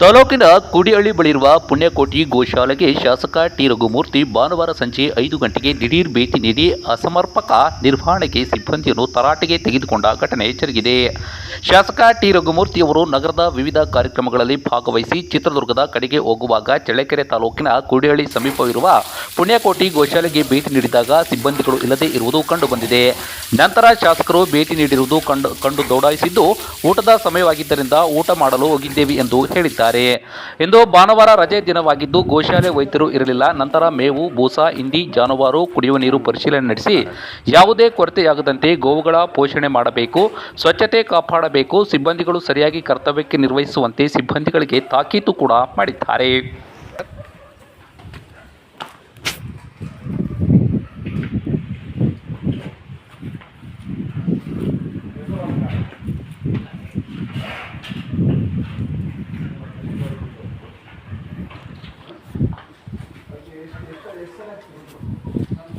ತಾಲೂಕಿನ ಕುಡಿಹಳ್ಳಿ ಬಳಿರುವ ಪುಣ್ಯಕೋಟಿ ಗೋಶಾಲೆಗೆ ಶಾಸಕ ಟಿ ರಘುಮೂರ್ತಿ ಭಾನುವಾರ ಸಂಜೆ ಐದು ಗಂಟೆಗೆ ದಿಢೀರ್ ಭೇಟಿ ನೀಡಿ ಅಸಮರ್ಪಕ ನಿರ್ವಹಣೆಗೆ ಸಿಬ್ಬಂದಿಯನ್ನು ತರಾಟೆಗೆ ತೆಗೆದುಕೊಂಡ ಘಟನೆ ಜರುಗಿದೆ. ಶಾಸಕ ಟಿ ರಘುಮೂರ್ತಿ ಅವರು ನಗರದ ವಿವಿಧ ಕಾರ್ಯಕ್ರಮಗಳಲ್ಲಿ ಭಾಗವಹಿಸಿ ಚಿತ್ರದುರ್ಗದ ಕಡೆಗೆ ಹೋಗುವಾಗ ಚಳ್ಳಕೆರೆ ತಾಲೂಕಿನ ಕುಡಿಹಳ್ಳಿ ಸಮೀಪವಿರುವ ಪುಣ್ಯಕೋಟಿ ಗೋಶಾಲೆಗೆ ಭೇಟಿ ನೀಡಿದಾಗ ಸಿಬ್ಬಂದಿಗಳು ಇಲ್ಲದೆ ಇರುವುದು ಕಂಡುಬಂದಿದೆ. ನಂತರ ಶಾಸಕರು ಭೇಟಿ ನೀಡಿರುವುದು ಕಂಡು ಕಂಡು ದೌಡಾಯಿಸಿದ್ದು, ಊಟದ ಸಮಯವಾಗಿದ್ದರಿಂದ ಊಟ ಮಾಡಲು ಹೋಗಿದ್ದೇವೆ ಎಂದು ಹೇಳಿದ್ದಾರೆ. ಇಂದು ಭಾನುವಾರ ರಜೆ ದಿನವಾಗಿದ್ದು ಗೋಶಾಲೆ ವೈದ್ಯರು ಇರಲಿಲ್ಲ. ನಂತರ ಮೇವು, ಬೂಸ, ಹಿಂಡಿ, ಜಾನುವಾರು, ಕುಡಿಯುವ ನೀರು ಪರಿಶೀಲನೆ ನಡೆಸಿ ಯಾವುದೇ ಕೊರತೆಯಾಗದಂತೆ ಗೋವುಗಳ ಪೋಷಣೆ ಮಾಡಬೇಕು, ಸ್ವಚ್ಛತೆ ಕಾಪಾಡಬೇಕು, ಸಿಬ್ಬಂದಿಗಳು ಸರಿಯಾಗಿ ಕರ್ತವ್ಯಕ್ಕೆ ನಿರ್ವಹಿಸುವಂತೆ ಸಿಬ್ಬಂದಿಗಳಿಗೆ ತಾಕೀತು ಕೂಡ ಮಾಡಿದ್ದಾರೆ. Merci.